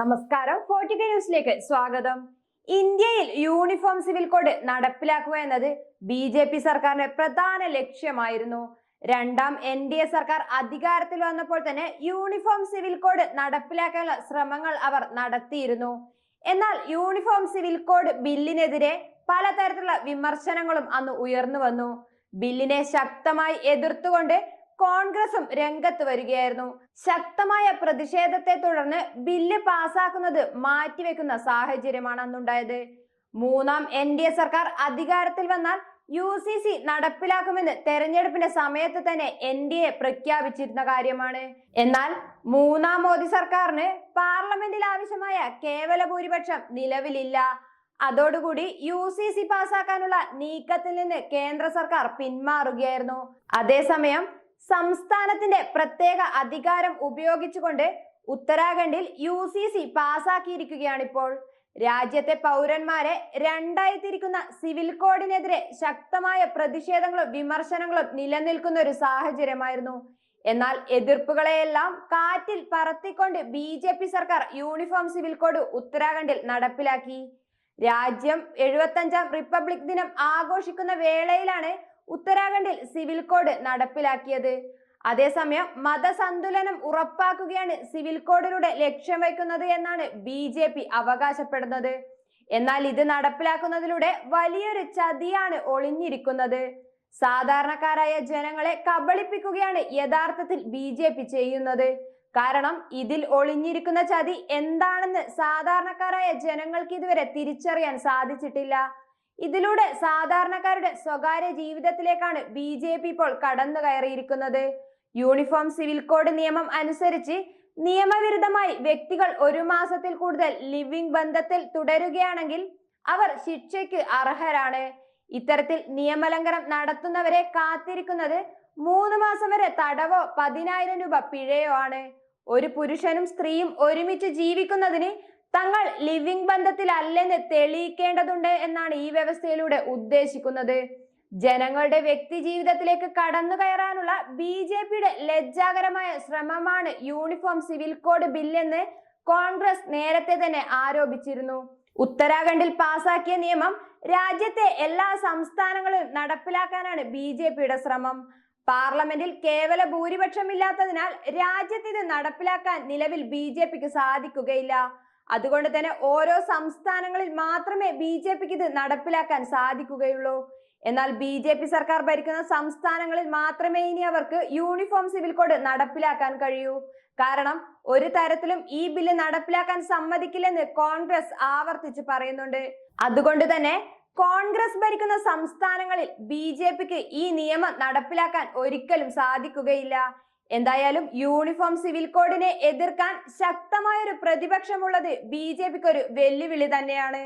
നമസ്കാരം. ഫോർട്ടിക്ക ന്യൂസിലേക്ക് സ്വാഗതം. ഇന്ത്യയിൽ യൂണിഫോം സിവിൽ കോഡ് നടപ്പിലാക്കുക എന്നത് ബി ജെ പി സർക്കാരിന്റെ പ്രധാന ലക്ഷ്യമായിരുന്നു. രണ്ടാം എൻ ഡി എ സർക്കാർ അധികാരത്തിൽ വന്നപ്പോൾ തന്നെ യൂണിഫോം സിവിൽ കോഡ് നടപ്പിലാക്കാനുള്ള ശ്രമങ്ങൾ അവർ നടത്തിയിരുന്നു. എന്നാൽ യൂണിഫോം സിവിൽ കോഡ് ബില്ലിനെതിരെ പലതരത്തിലുള്ള വിമർശനങ്ങളും അന്ന് ഉയർന്നു വന്നു. ബില്ലിനെ ശക്തമായി എതിർത്തുകൊണ്ട് കോൺഗ്രസും രംഗത്ത് വരികയായിരുന്നു. ശക്തമായ പ്രതിഷേധത്തെ തുടർന്ന് ബില്ല് പാസാക്കുന്നത് മാറ്റിവെക്കുന്ന സാഹചര്യമാണ് അന്നുണ്ടായത്. മൂന്നാം എൻ ഡി എ സർക്കാർ അധികാരത്തിൽ വന്നാൽ യു സി സി നടപ്പിലാക്കുമെന്ന് തെരഞ്ഞെടുപ്പിന്റെ സമയത്ത് തന്നെ എൻ ഡി എ പ്രഖ്യാപിച്ചിരുന്ന കാര്യമാണ്. എന്നാൽ മൂന്നാം മോദി സർക്കാരിന് പാർലമെന്റിൽ ആവശ്യമായ കേവല ഭൂരിപക്ഷം നിലവിലില്ല. അതോടുകൂടി യു സി സി പാസാക്കാനുള്ള നീക്കത്തിൽ നിന്ന് കേന്ദ്ര സർക്കാർ പിന്മാറുകയായിരുന്നു. അതേസമയം സംസ്ഥാനത്തിന്റെ പ്രത്യേക അധികാരം ഉപയോഗിച്ചുകൊണ്ട് ഉത്തരാഖണ്ഡിൽ യു സി സി പാസാക്കിയിരിക്കുകയാണിപ്പോൾ. രാജ്യത്തെ പൗരന്മാരെ രണ്ടായി തിരിക്കുന്ന സിവിൽ കോഡിനെതിരെ ശക്തമായ പ്രതിഷേധങ്ങളും വിമർശനങ്ങളും നിലനിൽക്കുന്ന ഒരു സാഹചര്യമായിരുന്നു. എന്നാൽ എതിർപ്പുകളെയെല്ലാം കാറ്റിൽ പറത്തിക്കൊണ്ട് ബി ജെ പി സർക്കാർ യൂണിഫോം സിവിൽ കോഡ് ഉത്തരാഖണ്ഡിൽ നടപ്പിലാക്കി. രാജ്യം എഴുപത്തഞ്ചാം റിപ്പബ്ലിക് ദിനം ആഘോഷിക്കുന്ന വേളയിലാണ് ഉത്തരാഖണ്ഡിൽ സിവിൽ കോഡ് നടപ്പിലാക്കിയത്. അതേസമയം മതസന്തുലനം ഉറപ്പാക്കുകയാണ് സിവിൽ കോഡിലൂടെ ലക്ഷ്യം വയ്ക്കുന്നത് എന്നാണ് ബി ജെ പി അവകാശപ്പെടുന്നത്. എന്നാൽ ഇത് നടപ്പിലാക്കുന്നതിലൂടെ വലിയൊരു ചതിയാണ് ഒളിഞ്ഞിരിക്കുന്നത്. സാധാരണക്കാരായ ജനങ്ങളെ കബളിപ്പിക്കുകയാണ് യഥാർത്ഥത്തിൽ ബി ജെ പി ചെയ്യുന്നത്. കാരണം ഇതിൽ ഒളിഞ്ഞിരിക്കുന്ന ചതി എന്താണെന്ന് സാധാരണക്കാരായ ജനങ്ങൾക്ക് ഇതുവരെ തിരിച്ചറിയാൻ സാധിച്ചിട്ടില്ല. ഇതിലൂടെ സാധാരണക്കാരുടെ സ്വകാര്യ ജീവിതത്തിലേക്കാണ് ബി ജെ പി ഇപ്പോൾ കടന്നു കയറിയിരിക്കുന്നത്. യൂണിഫോം സിവിൽ കോഡ് നിയമം അനുസരിച്ച് നിയമവിരുദ്ധമായി വ്യക്തികൾ ഒരു മാസത്തിൽ കൂടുതൽ ലിവിംഗ് ബന്ധത്തിൽ തുടരുകയാണെങ്കിൽ അവർ ശിക്ഷയ്ക്ക് അർഹരാണ്. ഇത്തരത്തിൽ നിയമലംഘനം നടത്തുന്നവരെ കാത്തിരിക്കുന്നത് മൂന്ന് മാസം വരെ തടവോ പതിനായിരം രൂപ പിഴയോ ആണ്. ഒരു പുരുഷനും സ്ത്രീയും ഒരുമിച്ച് ജീവിക്കുന്നതിന് തങ്ങൾ ലിവിംഗ് ബന്ധത്തിലല്ലെന്ന് തെളിയിക്കേണ്ടതുണ്ട് എന്നാണ് ഈ വ്യവസ്ഥയിലൂടെ ഉദ്ദേശിക്കുന്നത്. ജനങ്ങളുടെ വ്യക്തി ജീവിതത്തിലേക്ക് കടന്നു കയറാനുള്ള ബി ജെ പിയുടെ ലജ്ജാകരമായ ശ്രമമാണ് യൂണിഫോം സിവിൽ കോഡ് ബില്ലെന്ന് കോൺഗ്രസ് നേരത്തെ തന്നെ ആരോപിച്ചിരുന്നു. ഉത്തരാഖണ്ഡിൽ പാസാക്കിയ നിയമം രാജ്യത്തെ എല്ലാ സംസ്ഥാനങ്ങളും നടപ്പിലാക്കാനാണ് ബി ജെ പിയുടെ ശ്രമം. പാർലമെന്റിൽ കേവല ഭൂരിപക്ഷമില്ലാത്തതിനാൽ രാജ്യത്ത് ഇത് നടപ്പിലാക്കാൻ നിലവിൽ ബി ജെ പിക്ക് സാധിക്കുകയില്ല. അതുകൊണ്ട് തന്നെ ഓരോ സംസ്ഥാനങ്ങളിൽ മാത്രമേ ബി ജെ പിക്ക് ഇത് നടപ്പിലാക്കാൻ സാധിക്കുകയുള്ളൂ. എന്നാൽ ബി ജെ പി സർക്കാർ ഭരിക്കുന്ന സംസ്ഥാനങ്ങളിൽ മാത്രമേ ഇനി അവർക്ക് യൂണിഫോം സിവിൽ കോഡ് നടപ്പിലാക്കാൻ കഴിയൂ. കാരണം ഒരു തരത്തിലും ഈ ബില്ല് നടപ്പിലാക്കാൻ സമ്മതിക്കില്ലെന്ന് കോൺഗ്രസ് ആവർത്തിച്ച് പറയുന്നുണ്ട്. അതുകൊണ്ട് തന്നെ കോൺഗ്രസ് ഭരിക്കുന്ന സംസ്ഥാനങ്ങളിൽ ബി ജെ പിക്ക് ഈ നിയമം നടപ്പിലാക്കാൻ ഒരിക്കലും സാധിക്കുകയില്ല. എന്തായാലും യൂണിഫോം സിവിൽ കോഡിനെ എതിർക്കാൻ ശക്തമായ ഒരു പ്രതിപക്ഷമുള്ളത് ബി ജെ പിക്ക് ഒരു വെല്ലുവിളി തന്നെയാണ്.